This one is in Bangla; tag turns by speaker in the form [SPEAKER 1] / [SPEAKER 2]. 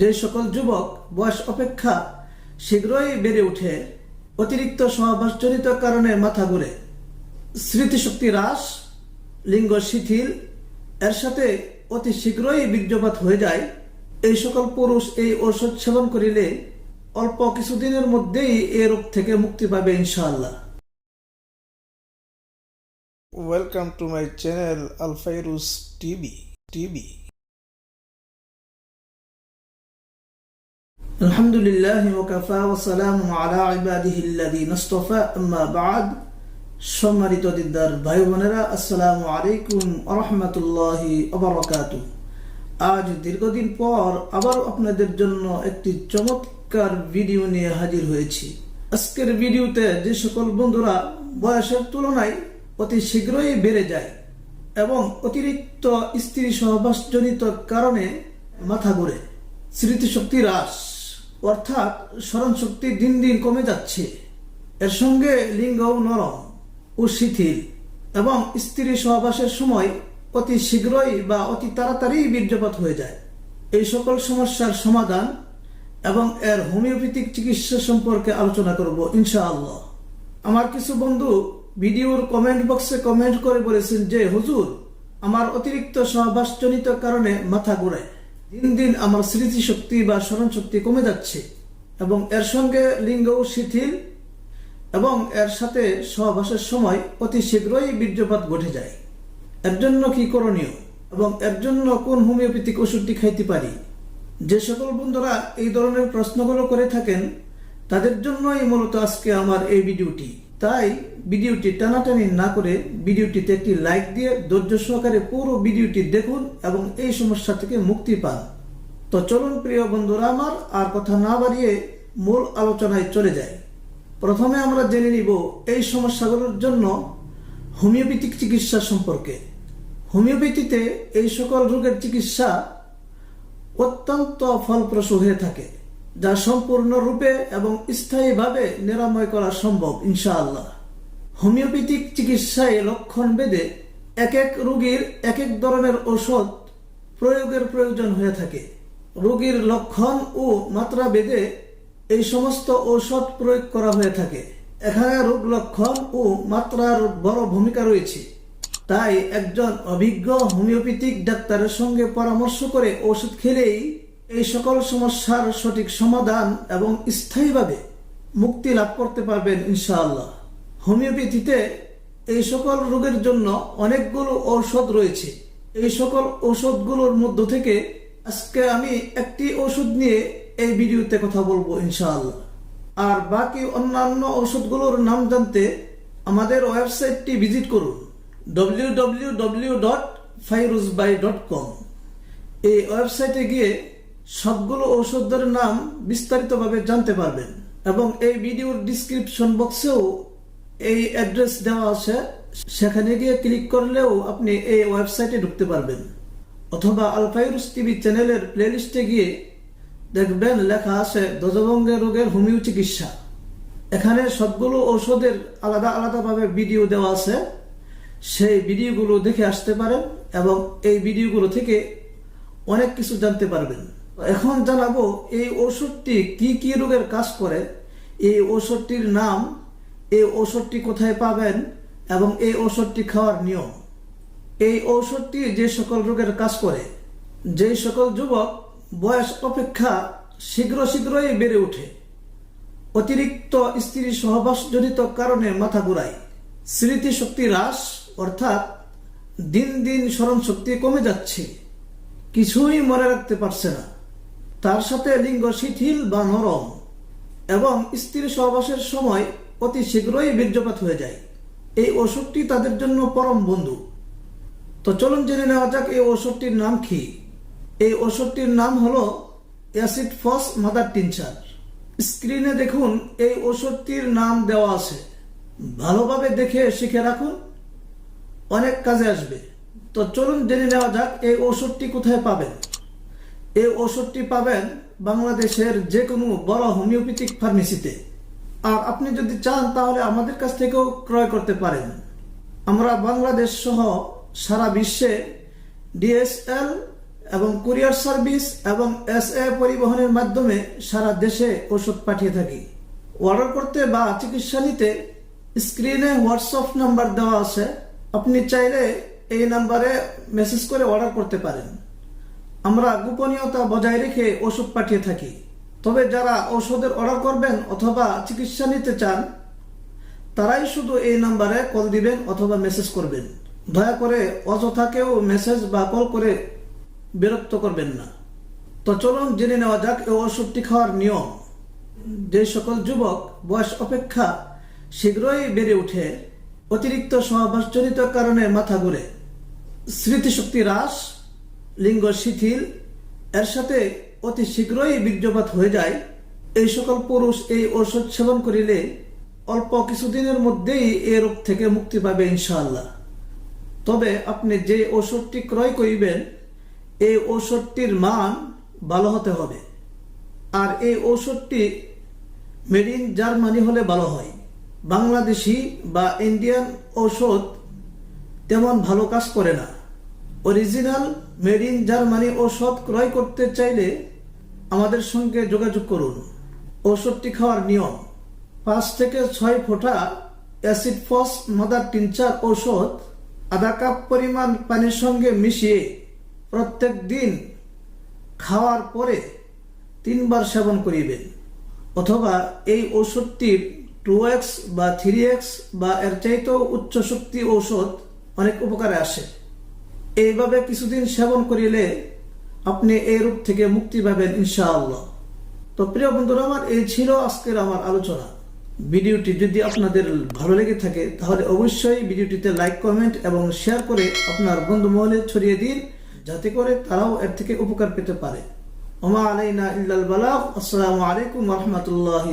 [SPEAKER 1] যে সকল যুবক বয়স অপেক্ষা শীঘ্রই বেড়ে ওঠে অতিরিক্ত সহবাসজনিত কারণে মাথা ঘুরে। স্মৃতিশক্তি হ্রাস, লিঙ্গ শিথিল, এর সাথে অতি শীঘ্রই বীর্যপাত হয়ে যায়। এই সকল পুরুষ এই ঔষধ সেবন করিলে অল্প কিছুদিনের মধ্যেই এ রোগ থেকে মুক্তি পাবে ইনশাআল্লাহ।
[SPEAKER 2] Welcome to my channel Alfairuz TV TV.
[SPEAKER 1] الحمد لله وكفى وسلام على عباده الذين اصطفى أما بعد সম্মানিত দিদার ভাই বোনেরা আসসালামু আলাইকুম রহমতুল্লাহি অবরকাত আজ দীর্ঘদিন পর আবার আপনাদের জন্য একটি চমৎকার ভিডিও নিয়ে হাজির হয়েছি আজকের ভিডিওতে যে সকল বন্ধুরা বয়সের তুলনায় অতি শীঘ্রই বেড়ে যায় এবং অতিরিক্ত স্ত্রী সহবাসজনিত কারণে মাথা ঘুরে স্মৃতিশক্তি হ্রাস অর্থাৎ স্মরণ শক্তি দিন দিন কমে যাচ্ছে। এর সঙ্গে লিঙ্গ নরম ও শিথিল এবং স্ত্রী সহবাসের সময় অতি শীঘ্রই বা অতি তাড়াতাড়ি বীর্যপাত হয়ে যায়। এই সকল সমস্যার সমাধান এবং এর হোমিওপ্যাথিক চিকিৎসা সম্পর্কে আলোচনা করব, ইনশাআল্লাহ। আমার কিছু বন্ধু ভিডিওর কমেন্ট বক্সে কমেন্ট করে বলেছেন যে, হুজুর, আমার অতিরিক্ত সহবাসজনিত কারণে মাথা ঘুরায়। দিন দিন আমার স্মৃতিশক্তি বা স্মরণ শক্তি কমে যাচ্ছে এবং এর সঙ্গে লিঙ্গও শিথিল এবং এর সাথে সহবাসের সময় অতি শীঘ্রই বীর্যপাত ঘটে যায়। এর জন্য কি করণীয় এবং এর জন্য কোন হোমিওপ্যাথিক ওষুধটি খাইতে পারি? যে সকল বন্ধুরা এই ধরনের প্রশ্নগুলো করে থাকেন, তাদের জন্যই মূলত আজকে আমার এই ভিডিওটি। তাই ভিডিওটি টানাটানি না করে ভিডিওটিতে একটি লাইক দিয়ে ধৈর্য সহকারে পুরো ভিডিওটি দেখুন এবং এই সমস্যা থেকে মুক্তি পান। তো চলুন প্রিয় বন্ধুরা আমার আর কথা না বাড়িয়ে মূল আলোচনায় চলে যায় প্রথমে আমরা জেনে নিব এই সমস্যাগুলোর জন্য হোমিওপ্যাথিক চিকিৎসা সম্পর্কে। হোমিওপ্যাথিতে এই সকল রোগের চিকিৎসা অত্যন্ত ফলপ্রসূ হয়ে থাকে। যা সম্পূর্ণরূপে এবং স্থায়ীভাবে নিরাময় করা সম্ভব, ইনশাআল্লাহ। হোমিওপ্যাথিক চিকিৎসায় লক্ষণ বেদে এক এক রোগীর এক এক ধরনের ঔষধ প্রয়োগের প্রয়োজন হয়ে থাকে। রোগীর লক্ষণ ও মাত্রা বেদে এই সমস্ত ঔষধ প্রয়োগ করা হয়ে থাকে। এখানে রোগ লক্ষণ ও মাত্রার বড় ভূমিকা রয়েছে। তাই একজন অভিজ্ঞ হোমিওপ্যাথিক ডাক্তারের সঙ্গে পরামর্শ করে ওষুধ খেলেই এই সকল সমস্যার সঠিক সমাধান এবং স্থায়ীভাবে মুক্তি লাভ করতে পারবেন ইনশাআল্লাহ। হোমিওপ্যাথিতে এই সকল রোগের জন্য অনেকগুলো ঔষধ রয়েছে। এই সকল ঔষধগুলোর মধ্য থেকে আজকে আমি একটি ওষুধ নিয়ে এই ভিডিওতে কথা বলব ইনশাআল্লাহ। আর বাকি অন্যান্য ওষুধগুলোর নাম জানতে আমাদের ওয়েবসাইটটি ভিজিট করুন W W W dot Fairuzbai dot com এই ওয়েবসাইটে গিয়ে সবগুলো ঔষধের নাম বিস্তারিতভাবে জানতে পারবেন। এবং এই ভিডিওর ডিসক্রিপশন বক্সেও এই অ্যাড্রেস দেওয়া আছে। সেখানে গিয়ে ক্লিক করলেও আপনি এই ওয়েবসাইটে ঢুকতে পারবেন। অথবা আলফাইরুস টিভি চ্যানেলের প্লেলিস্টে গিয়ে দেখবেন, লেখা আছে ধ্বজভঙ্গে রোগের হোমিও চিকিৎসা এখানে সবগুলো ঔষধের আলাদা আলাদাভাবে ভিডিও দেওয়া আছে। সেই ভিডিওগুলো দেখে আসতে পারেন এবং এই ভিডিওগুলো থেকে অনেক কিছু জানতে পারবেন। এখন জানাব এই ওষুধটি কি কি রোগের কাজ করে, এই ওষুধটির নাম, এই ওষুধটি কোথায় পাবেন এবং এই ওষুধটি খাওয়ার নিয়ম। এই ঔষধটি যে সকল রোগের কাজ করে, যে সকল যুবক বয়স অপেক্ষা শীঘ্র শীঘ্রই বেড়ে ওঠে। অতিরিক্ত স্ত্রী সহবাসজনিত কারণে মাথা ঘুরায়। স্মৃতিশক্তি হ্রাস, অর্থাৎ দিন দিন স্মরণ শক্তি কমে যাচ্ছে। কিছুই মনে রাখতে পারছে না। তার সাথে লিঙ্গ শিথিল বা নরম এবং স্ত্রী সহবাসের সময় অতি শীঘ্রই বীর্যপাত হয়ে যায়। এই ওষুধটি তাদের জন্য পরম বন্ধু। তো চলুন জেনে নেওয়া যাক এই ওষুধটির নাম কি। এই ওষুধটির নাম হলো অ্যাসিড ফস মাদার টিনচার। স্ক্রিনে দেখুন, এই ওষুধটির নাম দেওয়া আছে। ভালোভাবে দেখে শিখে রাখুন। অনেক কাজে আসবে। তো চলুন জেনে নেওয়া যাক এই ওষুধটি কোথায় পাবেন। এই ওষুধটি পাবেন বাংলাদেশের যে কোনো বড় হোমিওপ্যাথিক ফার্মেসিতে। আর আপনি যদি চান তাহলে আমাদের কাছ থেকেও ক্রয় করতে পারেন। আমরা বাংলাদেশ সহ সারা বিশ্বে ডিএসএল এবং কুরিয়ার সার্ভিস এবং এস এ পরিবহনের মাধ্যমে সারা দেশে ওষুধ পাঠিয়ে থাকি। অর্ডার করতে বা চিকিৎসা নিতে স্ক্রিনে হোয়াটসঅ্যাপ নাম্বার দেওয়া আছে। আপনি চাইলে এই নাম্বারে মেসেজ করে অর্ডার করতে পারেন। আমরা গোপনীয়তা বজায় রেখে ওষুধ পাঠিয়ে থাকি। তবে যারা ওষুধের অর্ডার করবেন অথবা চিকিৎসা নিতে চান, তারাই শুধু এই নাম্বারে কল দিবেন অথবা মেসেজ করবেন। দয়া করে অযথা কেউ মেসেজ বা কল করে বিরক্ত করবেন না। তো চলুন জেনে নেওয়া যাক এই ওষুধটি খাওয়ার নিয়ম। যে সকল যুবক বয়স অপেক্ষা শীঘ্রই বেড়ে উঠে, অতিরিক্ত সহবাসজনিত কারণে মাথা ঘুরে। স্মৃতিশক্তি হ্রাস লিঙ্গ শিথিল, এর সাথে অতি শীঘ্রই বীর্যপাত হয়ে যায়। এই সকল পুরুষ এই ঔষধ সেবন করিলে অল্প কিছুদিনের মধ্যেই এ রোগ থেকে মুক্তি পাবে ইনশাআল্লাহ। তবে আপনি যে ঔষধটি ক্রয় করিবেন, এই ঔষধটির মান ভালো হতে হবে। আর এই ঔষধটি মেড ইন জার্মানি হলে ভালো হয়। বাংলাদেশি বা ইন্ডিয়ান ঔষধ তেমন ভালো কাজ করে না। অরিজিনাল মেড ইন জার্মানি ঔষধ ক্রয় করতে চাইলে আমাদের সঙ্গে যোগাযোগ করুন। ঔষধটি খাওয়ার নিয়ম, পাঁচ থেকে ছয় ফোঁটা অ্যাসিড ফস মাদার টিনচার ঔষধ, আধা কাপ পরিমাণ পানির সঙ্গে মিশিয়ে প্রত্যেক দিন খাওয়ার পরে তিনবার সেবন করিবেন। অথবা এই ঔষধটির টু এক্স বা থ্রি এক্স বা এর চাইতেও উচ্চ শক্তি ঔষধ অনেক উপকারে আসে। এইভাবে কিছুদিন সেবন করিলে আপনি এই রোগ থেকে মুক্তি পাবেন ইনশাআল্লাহ। তো প্রিয় বন্ধুরা, আমার এই ছিল আজকের আমার আলোচনা। ভিডিওটি যদি আপনাদের ভালো লেগে থাকে, তাহলে অবশ্যই ভিডিওটিতে লাইক, কমেন্ট এবং শেয়ার করে আপনার বন্ধু মহলে ছড়িয়ে দিন, যাতে করে তারাও এর থেকে উপকার পেতে পারে। ওমা আলাইনা ইল্লাল বালাগ। আসসালামু আলাইকুম রহমতুল্লাহ